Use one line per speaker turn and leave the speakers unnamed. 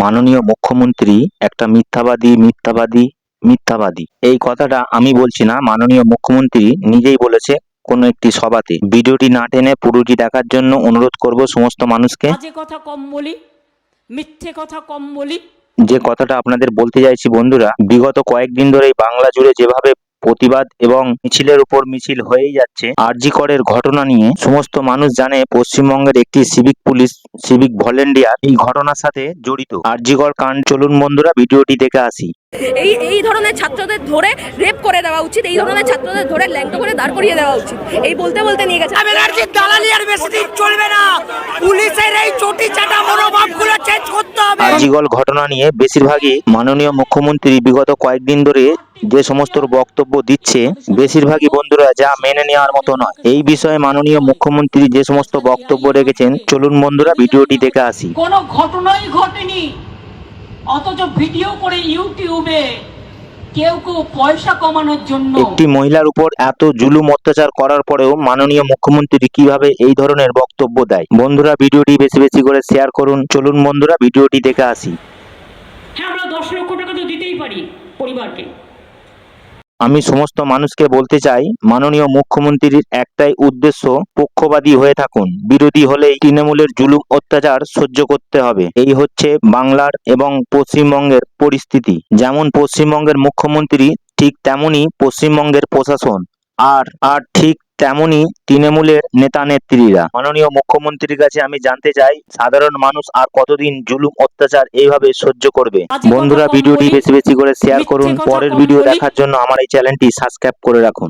মাননীয় মুখ্যমন্ত্রী একটা মিথ্যাবাদী মিথ্যাবাদী মিথ্যাবাদী। এই কথাটা আমি বলছি না মাননীয় মুখ্যমন্ত্রী নিজেই বলেছে কোনো একটি সভাতে। ভিডিওটি না টেনে পুরোটি দেখার জন্য অনুরোধ করব সমস্ত মানুষকে।
কথা কম বলি মিথ্যে কথা কম বলি।
যে কথাটা আপনাদের বলতে চাইছি বন্ধুরা বিগত কয়েকদিন ধরেই বাংলা জুড়ে যেভাবে প্রতিবাদ এবং মিছিলের উপর মিছিল হয়েই যাচ্ছে। আরজি করের ঘটনা নিয়ে সমস্ত মানুষ জানে পশ্চিমবঙ্গের একটি সিভিক পুলিশ সিভিক ভলেন্টিয়ার এই ঘটনার সাথে জড়িত। আরজিকর কাণ্ড চলুন বন্ধুরা ভিডিওটি দেখে আসি।
এই এই ধরনের ছাত্রদের ধরে রেপ করে দেওয়া উচিত এই ধরনের ছাত্রদের ধরে ল্যাংটো করে দাঁড় করিয়ে দেওয়া উচিত। এই বলতে বলতে নিয়ে গেছে।
দালালি আর বেশি দিন চলবে না। পুলিশের এই চটি চাটা করতে
ঘটনা নিয়ে বেশিরভাগই মাননীয় মুখ্যমন্ত্রী বিগত কয়েকদিন ধরে যে সমস্ত বক্তব্য দিচ্ছে, বেশিরভাগই বন্ধুরা যা মেনে নেওয়ার মতো নয়। এই বিষয়ে মাননীয় মুখ্যমন্ত্রী যে সমস্ত বক্তব্য রেখেছেন, চলুন বন্ধুরা ভিডিওটি দেখে আসি।
কোনো ঘটনাই ঘটেনি। অথচ ভিডিও করে ইউটিউবে কেউ কেউ পয়সা কমানোর জন্য
একটি মহিলার উপর এত জুলুম অত্যাচার করার পরেও মাননীয় মুখ্যমন্ত্রী কীভাবে এই ধরনের বক্তব্য দেয়? বন্ধুরা ভিডিওটি বেশি বেশি করে শেয়ার করুন। চলুন বন্ধুরা ভিডিওটি দেখে আসি।
হ্যাঁ আমরা দশ লক্ষ টাকা তো দিতেই পারি পরিবারকে।
আমি সমস্ত মানুষকে বলতে চাই, মাননীয় মুখ্যমন্ত্রীর একটাই উদ্দেশ্য পক্ষবাদী হয়ে থাকুন। বিরোধী হলে তৃণমূলের জুলুম অত্যাচার সহ্য করতে হবে। এই হচ্ছে বাংলার এবং পশ্চিমবঙ্গের পরিস্থিতি। যেমন পশ্চিমবঙ্গের মুখ্যমন্ত্রী ঠিক তেমনই পশ্চিমবঙ্গের প্রশাসন। আর আর ঠিক তেমনই তৃণমূলের নেতা নেত্রীরা মাননীয় মুখ্যমন্ত্রীর কাছে আমি জানতে চাই সাধারণ মানুষ আর কতদিন জুলুম অত্যাচার এইভাবে সহ্য করবে? বন্ধুরা ভিডিওটি বেশি বেশি করে শেয়ার করুন। পরের ভিডিও দেখার জন্য আমার এই চ্যানেলটি সাবস্ক্রাইব করে রাখুন।